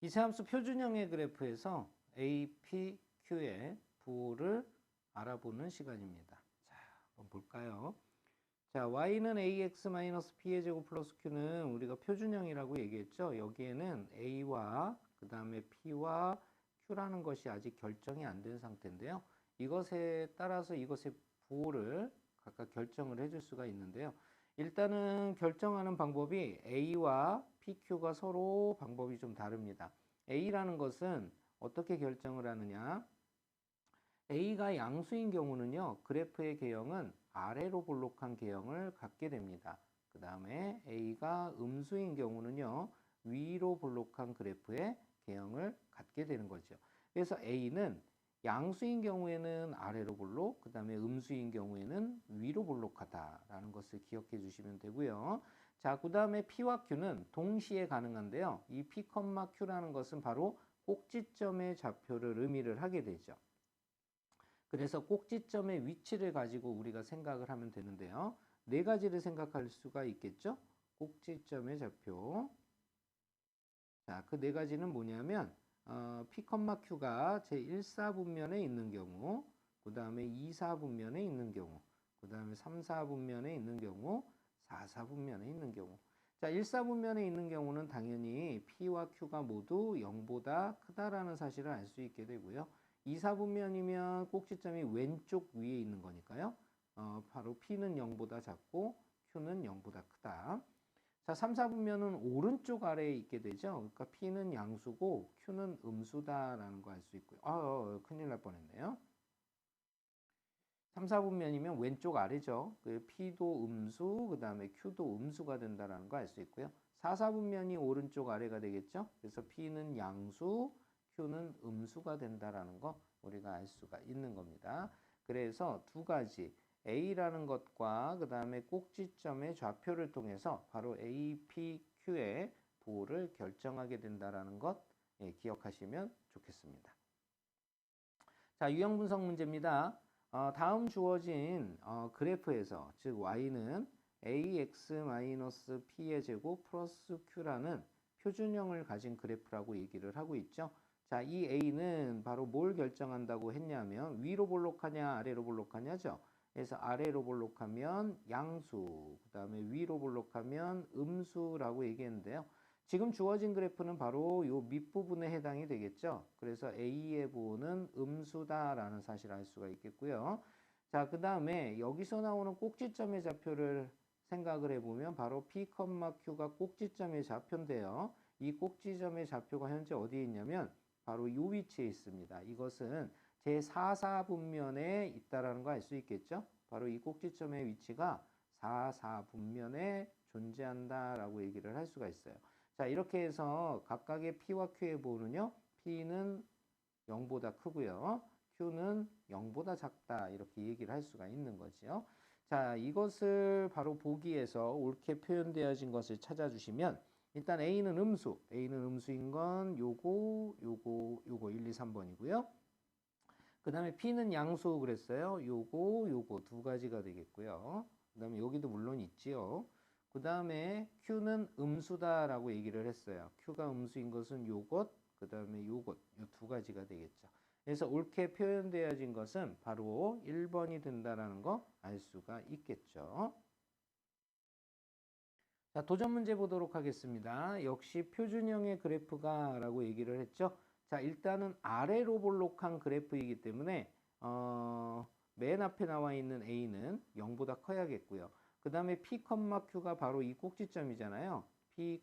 이차함수 표준형의 그래프에서 A, P, Q의 부호를 알아보는 시간입니다. 자, 한번 볼까요? 자, y는 ax-p의 제곱 플러스 q는 우리가 표준형이라고 얘기했죠. 여기에는 a와 그 다음에 p와 q라는 것이 아직 결정이 안 된 상태인데요. 이것에 따라서 이것의 부호를 각각 결정을 해줄 수가 있는데요. 일단은 결정하는 방법이 a와 pq가 서로 방법이 좀 다릅니다. a라는 것은 어떻게 결정을 하느냐? a가 양수인 경우는요, 그래프의 개형은 아래로 볼록한 개형을 갖게 됩니다. 그 다음에 a가 음수인 경우는요, 위로 볼록한 그래프의 개형을 갖게 되는 거죠. 그래서 a는 양수인 경우에는 아래로 볼록, 그 다음에 음수인 경우에는 위로 볼록하다라는 것을 기억해 주시면 되고요. 자, 그 다음에 P와 Q는 동시에 가능한데요. 이 P, Q라는 것은 바로 꼭지점의 좌표를 의미를 하게 되죠. 그래서 꼭지점의 위치를 가지고 우리가 생각을 하면 되는데요. 네 가지를 생각할 수가 있겠죠. 꼭지점의 좌표. 자, 그 네 가지는 뭐냐면 어, P, Q가 제1사분면에 있는 경우, 그 다음에 2사분면에 있는 경우, 그 다음에 3사분면에 있는 경우, 4사분면에 있는 경우. 자, 1사분면에 있는 경우는 당연히 P와 Q가 모두 0보다 크다라는 사실을 알 수 있게 되고요. 2사분면이면 꼭지점이 왼쪽 위에 있는 거니까요. 어, 바로 P는 0보다 작고 Q는 0보다 크다. 자, 3, 4분면은 오른쪽 아래에 있게 되죠. 그러니까 P는 양수고 Q는 음수다라는 거 알 수 있고요. 아, 어, 큰일 날 뻔했네요. 3, 4분면이면 왼쪽 아래죠. 그 P도 음수, 그 다음에 Q도 음수가 된다라는 거 알 수 있고요. 4, 4분면이 오른쪽 아래가 되겠죠. 그래서 P는 양수, Q는 음수가 된다라는 거 우리가 알 수가 있는 겁니다. 그래서 두 가지 A라는 것과 그 다음에 꼭지점의 좌표를 통해서 바로 A, P, Q의 부호를 결정하게 된다라는 것 예, 기억하시면 좋겠습니다. 자, 유형 분석 문제입니다. 어, 다음 주어진 어, 그래프에서 즉 y는 ax-p의 제곱 플러스 q라는 표준형을 가진 그래프라고 얘기를 하고 있죠. 자, 이 a는 바로 뭘 결정한다고 했냐면 위로 볼록하냐 아래로 볼록하냐죠. 그래서 아래로 볼록하면 양수, 그 다음에 위로 볼록하면 음수라고 얘기했는데요. 지금 주어진 그래프는 바로 요 밑부분에 해당이 되겠죠. 그래서 A의 부호는 음수다라는 사실을 알 수가 있겠고요. 자, 그 다음에 여기서 나오는 꼭지점의 좌표를 생각을 해보면 바로 P, Q가 꼭지점의 좌표인데요. 이 꼭지점의 좌표가 현재 어디에 있냐면 바로 이 위치에 있습니다. 이것은 제4사분면에 있다라는 거 알 수 있겠죠? 바로 이 꼭지점의 위치가 4사분면에 존재한다라고 얘기를 할 수가 있어요. 자, 이렇게 해서 각각의 P와 Q의 부호는요. P는 0보다 크고요. Q는 0보다 작다. 이렇게 얘기를 할 수가 있는 거죠. 자, 이것을 바로 보기에서 옳게 표현되어진 것을 찾아주시면 일단 A는 음수, A는 음수인 건 요거, 요거, 요거 1, 2, 3번이고요. 그 다음에 P는 양수 그랬어요. 요거, 요거 두 가지가 되겠고요. 그 다음에 여기도 물론 있지요. 그 다음에 Q는 음수다라고 얘기를 했어요. Q가 음수인 것은 요것, 그 다음에 요것, 요 두 가지가 되겠죠. 그래서 옳게 표현되어진 것은 바로 1번이 된다라는 거 알 수가 있겠죠. 자, 도전 문제 보도록 하겠습니다. 역시 표준형의 그래프가 라고 얘기를 했죠. 자, 일단은 아래로 볼록한 그래프이기 때문에 어, 맨 앞에 나와 있는 A는 0보다 커야겠고요. 그 다음에 P, Q가 바로 이 꼭지점이잖아요. P,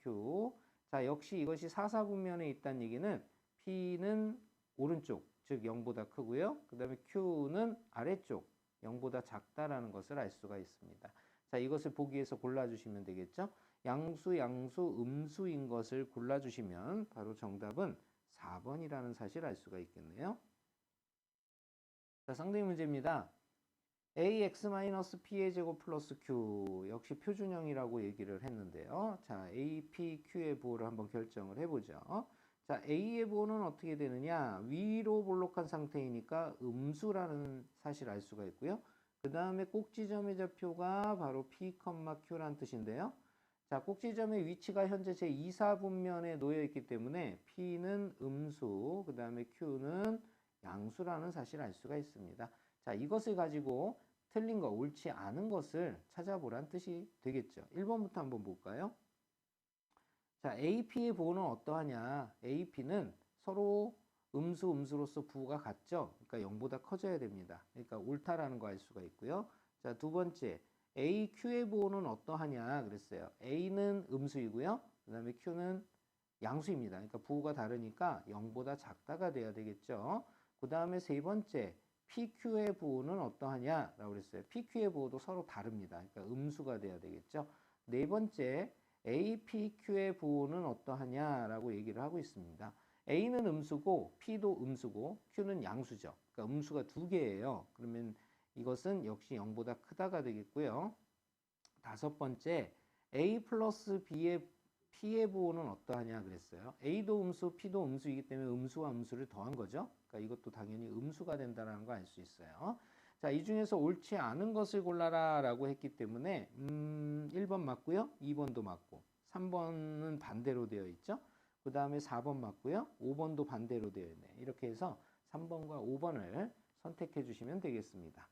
Q. 자, 역시 이것이 사사분면에 있다는 얘기는 P는 오른쪽, 즉 0보다 크고요. 그 다음에 Q는 아래쪽, 0보다 작다라는 것을 알 수가 있습니다. 자, 이것을 보기 위해서 골라주시면 되겠죠. 양수, 양수, 음수인 것을 골라주시면 바로 정답은 4번이라는 사실을 알 수가 있겠네요. 자, 상대 문제입니다. Ax-p의 제곱 플러스 q 역시 표준형이라고 얘기를 했는데요. 자, a, p, q의 부호를 한번 결정을 해보죠. 자, a의 부호는 어떻게 되느냐? 위로 볼록한 상태이니까 음수라는 사실을 알 수가 있고요. 그 다음에 꼭지점의 좌표가 바로 p, q란 뜻인데요. 자, 꼭지점의 위치가 현재 제 2사분면에 놓여 있기 때문에 P는 음수, 그 다음에 Q는 양수라는 사실을 알 수가 있습니다. 자, 이것을 가지고 틀린 거, 옳지 않은 것을 찾아보란 뜻이 되겠죠. 1번부터 한번 볼까요? 자, AP의 부호는 어떠하냐? AP는 서로 음수, 음수로서 부호가 같죠? 그러니까 0보다 커져야 됩니다. 그러니까 옳다라는 거 알 수가 있고요. 자, 두 번째. AQ의 부호는 어떠하냐? 그랬어요. A는 음수이고요. 그 다음에 Q는 양수입니다. 그러니까 부호가 다르니까 0보다 작다가 돼야 되겠죠. 그 다음에 세 번째. PQ의 부호는 어떠하냐? 라고 그랬어요. PQ의 부호도 서로 다릅니다. 그러니까 음수가 돼야 되겠죠. 네 번째. APQ의 부호는 어떠하냐라고 얘기를 하고 있습니다. A는 음수고 P도 음수고 Q는 양수죠. 그러니까 음수가 두 개예요. 그러면 이것은 역시 0보다 크다가 되겠고요. 다섯 번째 A 플러스 B의 P의 부호는 어떠하냐 그랬어요. A도 음수, P도 음수이기 때문에 음수와 음수를 더한 거죠. 그러니까 이것도 당연히 음수가 된다는 거 알 수 있어요. 자, 이 중에서 옳지 않은 것을 골라라 라고 했기 때문에 음, 1번 맞고요. 2번도 맞고 3번은 반대로 되어 있죠. 그 다음에 4번 맞고요. 5번도 반대로 되어 있네. 이렇게 해서 3번과 5번을 선택해 주시면 되겠습니다.